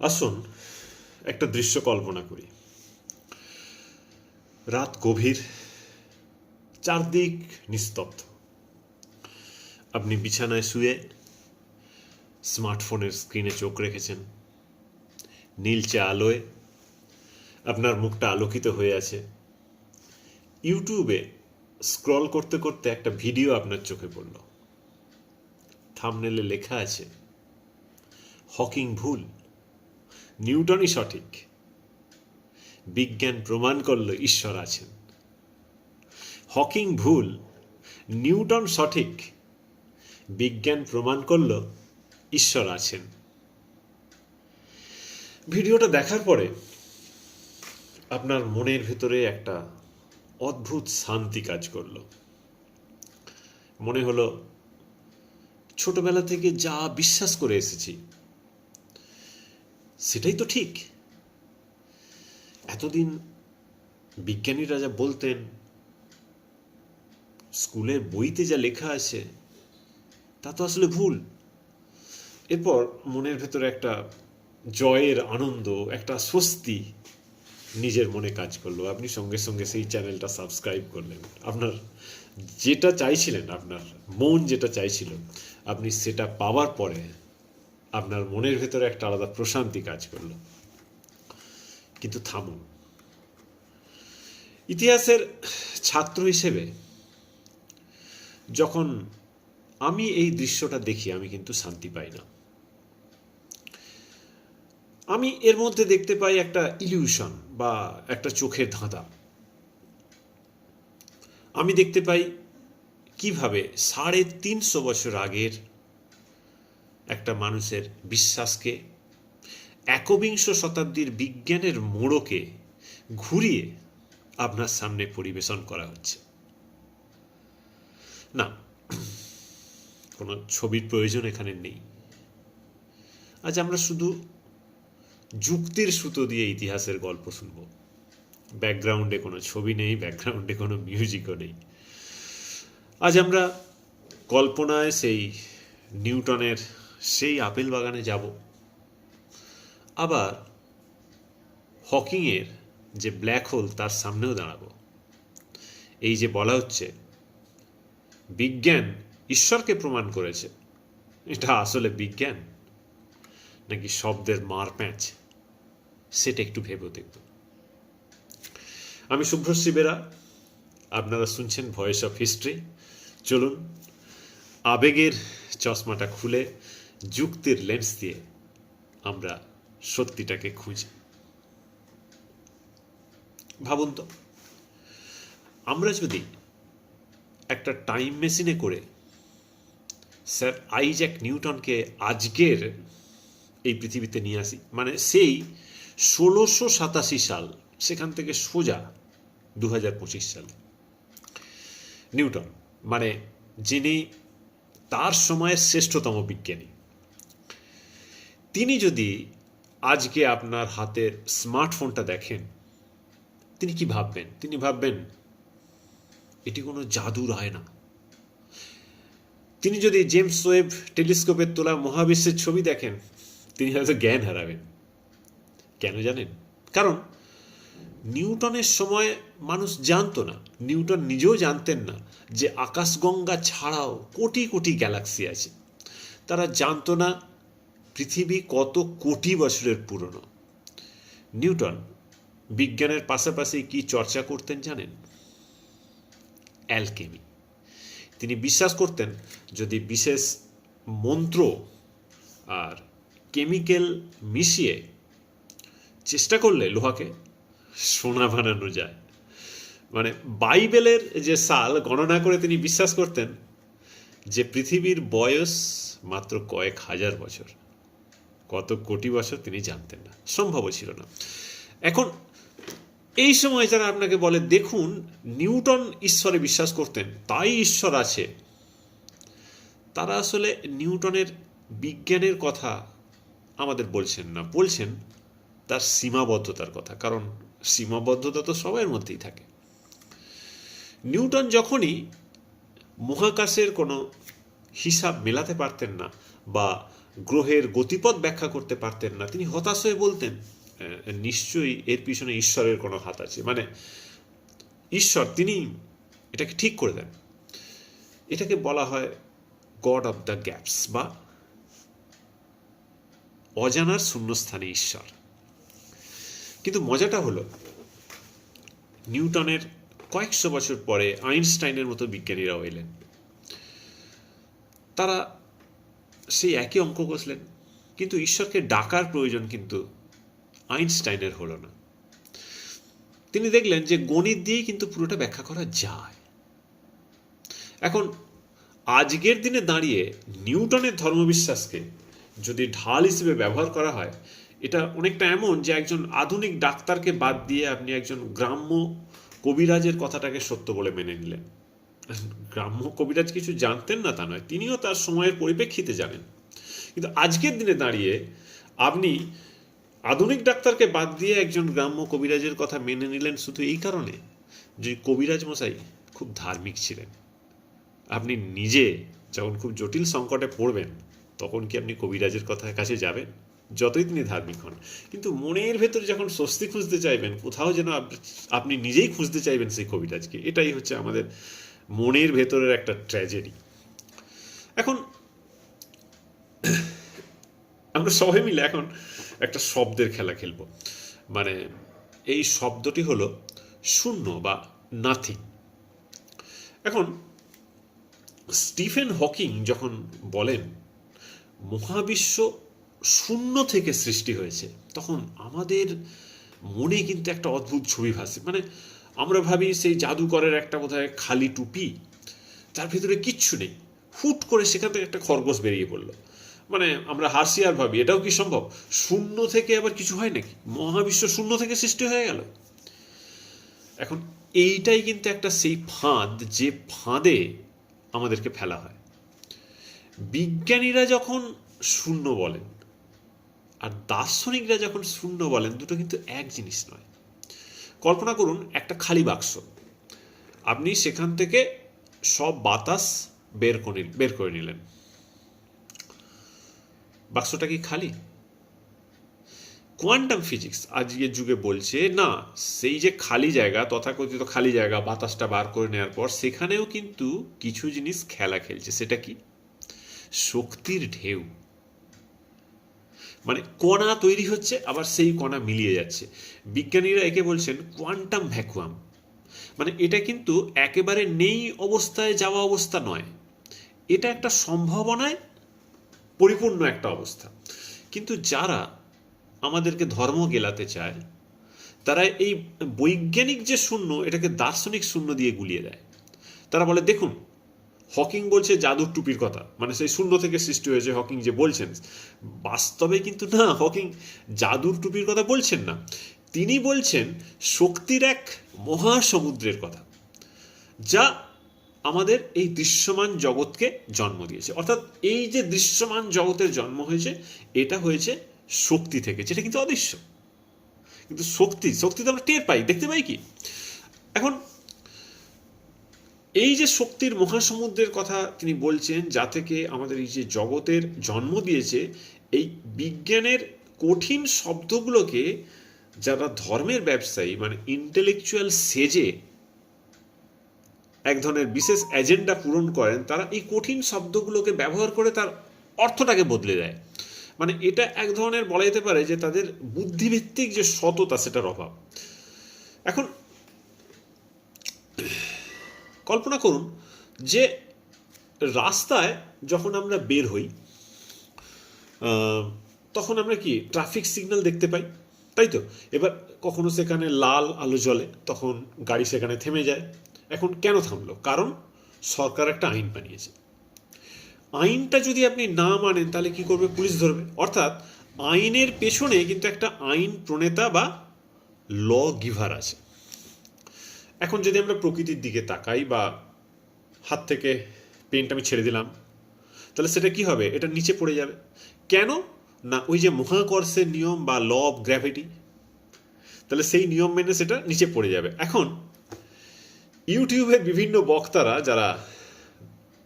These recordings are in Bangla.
আসুন, একটা দৃশ্য কল্পনা করি। রাত গভীর, চারদিক নিস্তব্ধ। আপনি বিছানায় শুয়ে স্মার্টফোনের স্ক্রিনে চোখ রেখেছেন। নীলচে আলোয় আপনার মুখটা আলোকিত হয়ে আছে। ইউটিউবে স্ক্রল করতে করতে একটা ভিডিও আপনার চোখে পড়ল। থামনেলে লেখা আছে, হকিং ভুল। নিউটনই সঠিক। বিজ্ঞান প্রমাণ করল ঈশ্বর আছেন। হকিং ভুল, নিউটন সঠিক। বিজ্ঞান প্রমাণ করল ঈশ্বর আছেন। ভিডিওটা দেখার পরে আপনার মনের ভেতরে একটা অদ্ভুত শান্তি কাজ করল। মনে হলো, ছোটবেলা থেকে যা বিশ্বাস করে এসেছি সেটাই তো ঠিক। এতদিন বিজ্ঞানীরা যা বলতেন, স্কুলের বইতে যা লেখা আছে, তা তো আসলে ভুল। এরপর মনের ভেতরে একটা জয়ের আনন্দ, একটা স্বস্তি নিজের মনে কাজ করল। আপনি সঙ্গে সঙ্গে সেই চ্যানেলটা সাবস্ক্রাইব করলেন। আপনার যেটা চাইছিলেন, আপনার মন যেটা চাইছিল, আপনি সেটা পাওয়ার পরে আপনার মনের ভেতরে একটা আলাদা প্রশান্তি কাজ করল। কিন্তু থামুন। ইতিহাসের ছাত্র হিসেবে যখন আমি এই দৃশ্যটা দেখি, আমি কিন্তু শান্তি পাই না। আমি এর মধ্যে দেখতে পাই একটা ইলিউশন বা একটা চোখের ধাঁধা। আমি দেখতে পাই কীভাবে সাড়ে তিনশো বছর আগের একটা মানুষের বিশ্বাসকে, একবিংশ শতাব্দীর বিজ্ঞানের মোড়কে ঘুরিয়ে আপনার সামনে পরিবেশন করা হচ্ছে। না, কোনো ছবির প্রয়োজন এখানে নেই। আজ আমরা শুধু যুক্তির সুতো দিয়ে ইতিহাসের গল্প শুনব। ব্যাকগ্রাউন্ডে কোনো ছবি নেই, ব্যাকগ্রাউন্ডে কোনো মিউজিকও নেই। আজ আমরা কল্পনায় সেই নিউটনের সেই আপেল বাগানে যাব। আবার হকিংয়ের যে ব্ল্যাক হোল তার সামনেও দাঁড়াবো। এই যে বলা হচ্ছে, বিজ্ঞান ঈশ্বরকে প্রমাণ করেছে। এটা আসলে বিজ্ঞান? নাকি শব্দের মার প্যাঁচ? সেটা একটু ভেবে দেখব। আমি শুভ্রশ্রী বেরা আপনারা শুনছেন ভয়েস অফ হিস্ট্রি। চলুন, আবেগের চশমাটা খুলে যুক্তির লেন্স দিয়ে আমরা সত্যিটাকে খুঁজি। ভাবুন তো, আমরা যদি একটা টাইম মেশিনে করে স্যার আইজ্যাক নিউটনকে আজকের এই পৃথিবীতে নিয়ে আসি মানে সেই ষোলোশো সাতাশি সাল, সেখান থেকে সোজা দু হাজার পঁচিশ সাল। নিউটন মানে যিনি তার সময়ের শ্রেষ্ঠতম বিজ্ঞানী তিনি যদি আজকে আপনার হাতের স্মার্টফোনটা দেখেন, তিনি কি ভাববেন? তিনি ভাববেন, এটি কোনো জাদুর আয়না। তিনি যদি জেমস ওয়েব টেলিস্কোপের তোলা মহাবিশ্বের ছবি দেখেন, তিনি হয়তো জ্ঞান হারাবেন। কেন জানেন? কারণ নিউটনের সময় মানুষ জানতো না, নিউটন নিজেও জানতেন না যে আকাশগঙ্গা ছাড়াও কোটি কোটি গ্যালাক্সি আছে। তারা জানতো না পৃথিবী কত কোটি বছরের পুরনো? নিউটন বিজ্ঞানের পাশাপাশি কি চর্চা করতেন জানেন? অ্যালকেমি। তিনি বিশ্বাস করতেন যদি বিশেষ মন্ত্র আর কেমিক্যাল মিশিয়ে চেষ্টা করলে লোহাকে সোনা বানানো যায়। মানে বাইবেলের যে সাল গণনা করে তিনি বিশ্বাস করতেন যে পৃথিবীর বয়স মাত্র কয়েক হাজার বছর। কত কোটি বছর তিনি জানতেন না, সম্ভবও ছিল না। এখন এই সময় যারা আপনাকে বলে, দেখুন, নিউটন ঈশ্বরে বিশ্বাস করতেন, তাই ঈশ্বর আছে। তারা আসলে নিউটনের বিজ্ঞানের কথা আমাদের বলছেন না। বলছেন তার সীমাবদ্ধতার কথা, কারণ সীমাবদ্ধতা তো সবার মধ্যেই থাকে। নিউটন যখনই মহাকাশের কোনো হিসাব মেলাতে পারতেন না বা গ্রহের গতিপথ ব্যাখ্যা করতে পারতেন না। তিনি হতাশ হয়ে বলতেন "আহ, নিশ্চয়ই এর পিছনে ঈশ্বরের কোনো হাত আছে। মানে ঈশ্বর তিনি এটাকে ঠিক করে দেন। এটাকে বলা হয় গড অফ দ্য গ্যাপস বা অজানার শূন্যস্থানে ঈশ্বর। কিন্তু মজাটা হলো নিউটনের কয়েকশো বছর পরে আইনস্টাইনের মতো বিজ্ঞানীরাও এলেন। তারা সেই একই অঙ্ক কষলেন। কিন্তু ঈশ্বরকে ডাকার প্রয়োজন কিন্তু আইনস্টাইনের হলো না। তিনি দেখলেন যে গণিত দিয়েই কিন্তু পুরোটা ব্যাখ্যা করা যায়। এখন, আজকের দিনে দাঁড়িয়ে নিউটনের ধর্মবিশ্বাসকে যদি ঢাল হিসেবে ব্যবহার করা হয়, এটা অনেকটা এমন যে একজন আধুনিক ডাক্তারকে বাদ দিয়ে আপনি একজন গ্রাম্য কবিরাজের কথাটাকে সত্য বলে মেনে নিলেন। গ্রাম্য কবিরাজ কিছু জানতেন না তা নয়, তিনিও তার সময়ের পরিপ্রেক্ষিতে জানেন। কিন্তু আজকের দিনে দাঁড়িয়ে আপনি আধুনিক ডাক্তারকে বাদ দিয়ে একজন গ্রাম্য কবিরাজের কথা মেনে নিলেন শুধু এই কারণে যে কবিরাজ মশাই খুব ধার্মিক ছিলেন। আপনি নিজে যখন খুব জটিল সংকটে পড়বেন, তখন কি আপনি কবিরাজের কথা কাছে যাবেন? যতই তিনি ধার্মিক হন। কিন্তু মনের ভেতরে যখন স্বস্তি খুঁজতে চাইবেন, কোথাও যেন আপনি নিজেই খুঁজতে চাইবেন সেই কবিরাজকে। এটাই হচ্ছে আমাদের মনের ভেতরের একটা ট্র্যাজেডি এখন, আমরা সবাই মিলে এখন একটা শব্দের খেলা খেলব। মানে এই শব্দটি হলো শূন্য বা নাথিং এখন, স্টিফেন হকিং যখন বলেন, মহাবিশ্ব শূন্য থেকে সৃষ্টি হয়েছে, তখন আমাদের মনে কিন্তু একটা অদ্ভুত ছবি ভাসে। মানে আমরা ভাবি সেই জাদুকরের একটা বোধহয় খালি টুপি, তার ভিতরে কিচ্ছু নেই। হুট করে সেখান থেকে একটা খরগোশ বেরিয়ে পড়ল। মানে আমরা হাসি আর ভাবি, এটাও কি সম্ভব? শূন্য থেকে আবার কিছু হয় নাকি? মহাবিশ্ব শূন্য থেকে সৃষ্টি হয়ে গেল। এখন এইটাই কিন্তু একটা সেই ফাঁদ, যে ফাঁদে আমাদেরকে ফেলা হয়। বিজ্ঞানীরা যখন শূন্য বলেন, আর দার্শনিকরা যখন শূন্য বলেন, দুটো কিন্তু এক জিনিস নয়। কল্পনা করুন একটা খালি বাক্স। আপনি সেখান থেকে সব বাতাস বের করে বের করে নিলেন। বাক্সটা কি খালি? কোয়ান্টাম ফিজিক্স আজকের যুগে বলছে, না, সেই যে খালি জায়গা, তথাকথিত খালি জায়গা, বাতাসটা বার করে নেওয়ার পর সেখানেও কিন্তু কিছু জিনিস খেলা খেলছে। সেটা কি? শক্তির ঢেউ। মানে কণা তৈরি হচ্ছে, আবার সেই কণা মিলিয়ে যাচ্ছে। বিজ্ঞানীরা একে বলছেন কোয়ান্টাম ভ্যাকুয়াম মানে এটা কিন্তু একেবারে নেই অবস্থায় যাওয়া অবস্থা নয়। এটা একটা সম্ভাবনায় পরিপূর্ণ একটা অবস্থা। কিন্তু যারা আমাদেরকে ধর্ম গেলাতে চায়, তারা এই বৈজ্ঞানিক যে শূন্য, এটাকে দার্শনিক শূন্য দিয়ে গুলিয়ে দেয়। তারা বলে, দেখুন হকিং বলছে জাদুর টুপির কথা। মানে সেই শূন্য থেকে সৃষ্টি হয়েছে হকিং যে বলছেন। বাস্তবে কিন্তু না, হকিং জাদুর টুপির কথা বলছেন না। তিনি বলছেন শক্তির এক মহাসমুদ্রের কথা, যা আমাদের এই দৃশ্যমান জগৎকে জন্ম দিয়েছে। অর্থাৎ এই যে দৃশ্যমান জগতের জন্ম হয়েছে, এটা হয়েছে শক্তি থেকে, যেটা কিন্তু অদৃশ্য। কিন্তু শক্তি শক্তি তো আমরা টের পাই, দেখতে পাই কি? এখন এই যে শক্তির মহাসমুদ্রের কথা তিনি বলছেন, যা থেকে আমাদের এই যে জগতের জন্ম দিয়েছে, এই বিজ্ঞানের কঠিন শব্দগুলোকে যারা ধর্মের ব্যবসায়ী মানে ইন্টেলেকচুয়াল সেজে এক ধরনের বিশেষ এজেন্ডা পূরণ করেন, তারা এই কঠিন শব্দগুলোকে ব্যবহার করে তার অর্থটাকে বদলে দেয়। মানে এটা এক ধরনের বলা যেতে পারে যে তাদের বুদ্ধিভিত্তিক যে সততা, সেটার অভাব। এখন কল্পনা করুন যে রাস্তায় যখন আমরা বের হই তখন আমরা কি ট্রাফিক সিগন্যাল দেখতে পাই? তাই তো? এবার কখনো সেখানে লাল আলো জ্বলে, তখন গাড়ি সেখানে থেমে যায়। এখন কেন থামলো? কারণ সরকার একটা আইন বানিয়েছে। আইনটা যদি আপনি না মানেন, তাহলে কি করবে? পুলিশ ধরবে। অর্থাৎ আইনের পেছনে কিন্তু একটা আইন প্রণেতা বা ল গিভার আছে। এখন যদি আমরা প্রকৃতির দিকে তাকাই বা হাত থেকে পেনটা আমি ছেড়ে দিলাম, তাহলে সেটা কি হবে? এটা নিচে পড়ে যাবে। কেন? না, ওই যে মহাকর্ষের নিয়ম বা ল অফ গ্র্যাভিটি তাহলে সেই নিয়ম মেনে সেটা নিচে পড়ে যাবে। এখন, ইউটিউবের বিভিন্ন বক্তারা যারা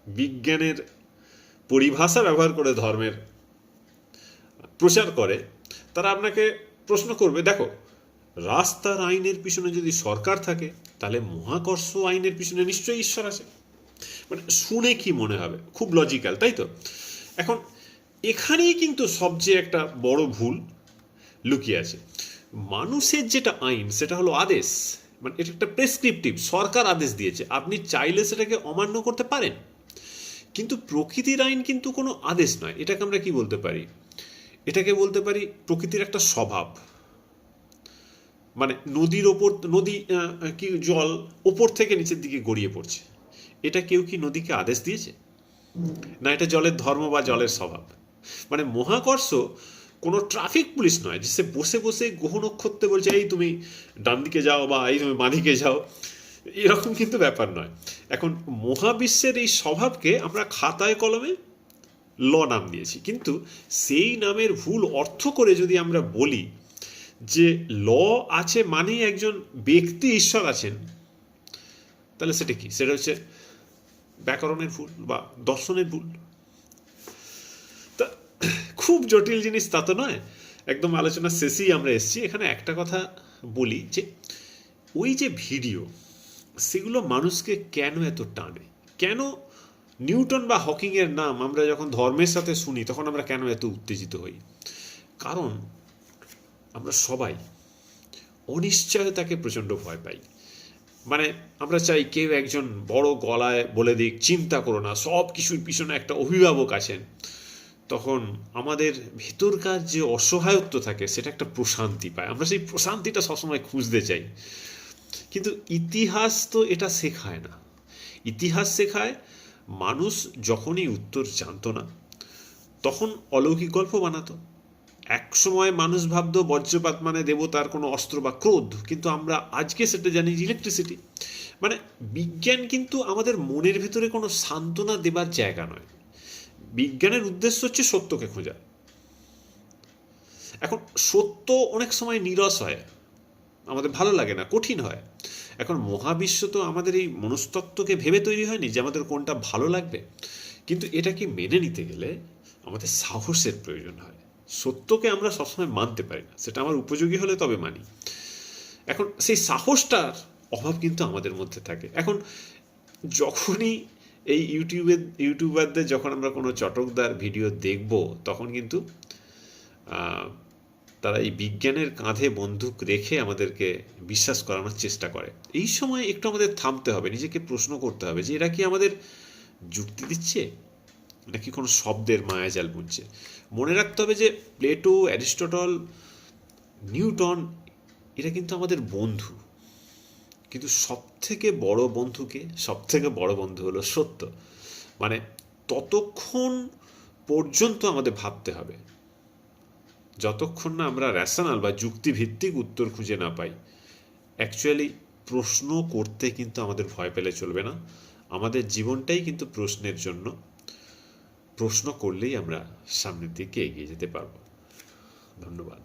বিজ্ঞানের পরিভাষা ব্যবহার করে ধর্মের প্রচার করে, তারা আপনাকে প্রশ্ন করবে, দেখো, রাস্তার আইনের পিছনে যদি সরকার থাকে তাহলে মহাকর্ষ আইনের পিছনে নিশ্চয়ই ঈশ্বর আছে। মানে শুনে কি মনে হবে? খুব লজিক্যাল তাই তো? এখন এখানেই কিন্তু সবচেয়ে একটা বড় ভুল লুকিয়ে আছে। মানুষের যেটা আইন, সেটা হলো আদেশ। মানে এটা একটা প্রেসক্রিপটিভ সরকার আদেশ দিয়েছে। আপনি চাইলে সেটাকে অমান্য করতে পারেন। কিন্তু প্রকৃতির আইন কিন্তু কোনো আদেশ নয়। এটাকে আমরা কি বলতে পারি? এটাকে বলতে পারি প্রকৃতির একটা স্বভাব। মানে নদীর ওপর, নদী কি জল ওপর থেকে নিচের দিকে গড়িয়ে পড়ছে। এটা কেউ কি নদীকে আদেশ দিয়েছে? না, এটা জলের ধর্ম বা জলের স্বভাব। মানে মহাকর্ষ কোনো ট্রাফিক পুলিশ নয়, যে সে বসে বসে গ্রহ নক্ষত্রে বলছে, এই তুমি ডান দিকে যাও বা এই তুমি বাঁ দিকে যাও। এরকম কিন্তু ব্যাপার নয়। এখন মহাবিশ্বের এই স্বভাবকে আমরা খাতায় কলমে ল নাম দিয়েছি। কিন্তু সেই নামের ভুল অর্থ করে যদি আমরা বলি যে ল আছে মানেই একজন ব্যক্তি ঈশ্বর আছেন, তাহলে সেটা কি? সেটা হচ্ছে ব্যাকরণের ভুল বা দর্শনের ভুল। তা খুব জটিল জিনিস তা তো নয়। একদম আলোচনার শেষেই আমরা এসেছি। এখানে একটা কথা বলি যে, ওই যে ভিডিও, সেগুলো মানুষকে কেন এত টানে? কেন নিউটন বা হকিংয়ের নাম আমরা যখন ধর্মের সাথে শুনি, তখন আমরা কেন এত উত্তেজিত হই? কারণ আমরা সবাই অনিশ্চয়তাকে প্রচণ্ড ভয় পাই। মানে আমরা চাই কেউ একজন বড় গলায় বলে দিক, চিন্তা করো না, সব কিছুর পিছনে একটা অভিভাবক আছেন। তখন আমাদের ভেতরকার যে অসহায়ত্ব থাকে, সেটা একটা প্রশান্তি পায়। আমরা সেই প্রশান্তিটা সবসময় খুঁজতে চাই। কিন্তু ইতিহাস তো এটা শেখায় না। ইতিহাস শেখায়, মানুষ যখনই উত্তর জানতো না, তখন অলৌকিক গল্প বানাতো। এক সময় মানুষ ভাবতো, বজ্রপাত মানে দেবতার কোনো অস্ত্র বা ক্রোধ। কিন্তু আমরা আজকে সেটা জানি ইলেকট্রিসিটি মানে বিজ্ঞান কিন্তু আমাদের মনের ভেতরে কোনো সান্ত্বনা দেবার জায়গা নয়। বিজ্ঞানের উদ্দেশ্য হচ্ছে সত্যকে খোঁজা। এখন সত্য অনেক সময় নিরস হয়। আমাদের ভালো লাগে না, কঠিন হয়। এখন মহাবিশ্ব তো আমাদের এই মনস্তত্ত্বকে ভেবে তৈরি হয়নি যে আমাদের কোনটা ভালো লাগবে। কিন্তু এটাকে মেনে নিতে গেলে আমাদের সাহসের প্রয়োজন হয়। সত্যকে আমরা সবসময় মানতে পারি না। সেটা আমার উপযোগী হলে তবে মানি। এখন সেই সাহসটার অভাব কিন্তু আমাদের মধ্যে থাকে। এখন যখনই এই ইউটিউবে, ইউটিউবারদের যখন আমরা কোনো চটকদার ভিডিও দেখব, তখন কিন্তু তারা এই বিজ্ঞানের কাঁধে বন্দুক রেখে আমাদেরকে বিশ্বাস করানোর চেষ্টা করে। এই সময় একটু আমাদের থামতে হবে, নিজেকে প্রশ্ন করতে হবে যে, এরা কি আমাদের যুক্তি দিচ্ছে? নাকি কোনো শব্দের মায়াজাল বুনছে? মনে রাখতে হবে যে প্লেটো, অ্যারিস্টটল, নিউটন, এরা কিন্তু আমাদের বন্ধু। কিন্তু সব থেকে বড় বন্ধুকে সব থেকে বড় বন্ধু হলো সত্য। মানে ততক্ষণ পর্যন্ত আমাদের ভাবতে হবে। যতক্ষণ না আমরা র্যাশনাল বা যুক্তিভিত্তিক উত্তর খুঁজে না পাই অ্যাকচুয়ালি প্রশ্ন করতে কিন্তু আমাদের ভয় পেলে চলবে না। আমাদের জীবনটাই কিন্তু প্রশ্নের জন্য। প্রশ্ন করলেই আমরা সামনের দিকে এগিয়ে যেতে পারব। ধন্যবাদ।